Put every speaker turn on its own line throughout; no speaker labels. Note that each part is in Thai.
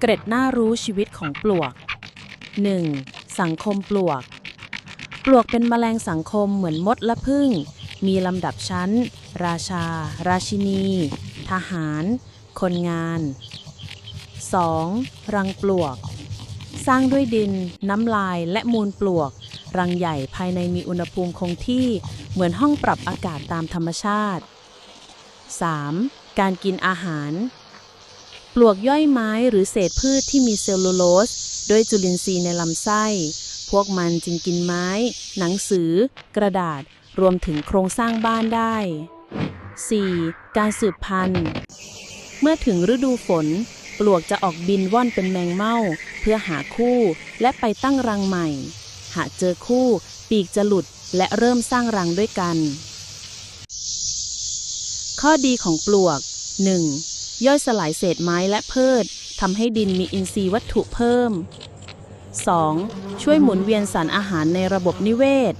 เกร็ดน่ารู้ชีวิตของปลวก 1. สังคมปลวก ปลวกเป็นแมลงสังคมเหมือนมดและผึ้งมีลำดับชั้น ราชา ราชินี ทหาร คนงาน 2. รังปลวก สร้างด้วยดิน น้ำลายและมูลปลวก รังใหญ่ภายในมีอุณหภูมิคงที่เหมือนห้องปรับอากาศตามธรรมชาติ 3. การกินอาหาร ปลวกย่อยไม้หรือเศษพืชที่มีเซลลูโลสด้วยจุลินทรีย์ในลำไส้ พวกมันจึงกินไม้ หนังสือ กระดาษ รวมถึงโครงสร้างบ้านได้ 4. การสืบพันธุ์ เมื่อถึงฤดูฝน ปลวกจะออกบินว่อนเป็นแมงเม่า เพื่อหาคู่และไปตั้งรังใหม่ หากเจอคู่ ปีกจะหลุดและเริ่มสร้างรังด้วยกัน ข้อดีของปลวก 1. ย่อยสลายเศษไม้และพืชทำให้ดินมีอินทรีย์วัตถุเพิ่ม 2. ช่วยหมุนเวียนสารอาหารในระบบนิเวศ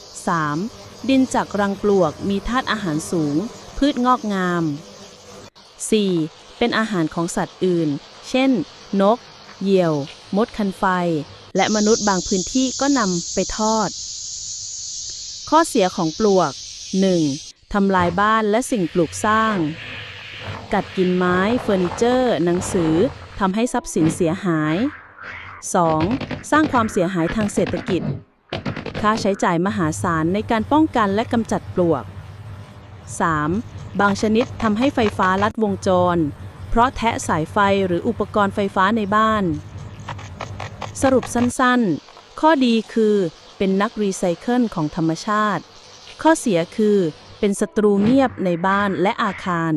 3. ดินจากรังปลวกมีธาตุอาหารสูง พืชงอกงาม 4. เป็นอาหารของสัตว์อื่น เช่น นก เหยี่ยว มดคันไฟ และมนุษย์บางพื้นที่ก็นำไปทอด ข้อเสียของปลวก 1. ทำลายบ้านและสิ่งปลูกสร้าง กัดกินไม้เฟอร์นิเจอร์ หนังสือทำให้ทรัพย์สินเสียหาย 2. สร้างความเสียหายทางเศรษฐกิจ ค่าใช้จ่ายมหาศาลในการป้องกันและกำจัดปลวก 3. บางชนิดทำให้ไฟฟ้าลัดวงจร เพราะแทะสายไฟหรืออุปกรณ์ไฟฟ้าในบ้าน สรุปสั้นๆ ข้อดีคือเป็นนักรีไซเคิลของธรรมชาติ ข้อเสียคือเป็นศัตรูเงียบในบ้านและอาคาร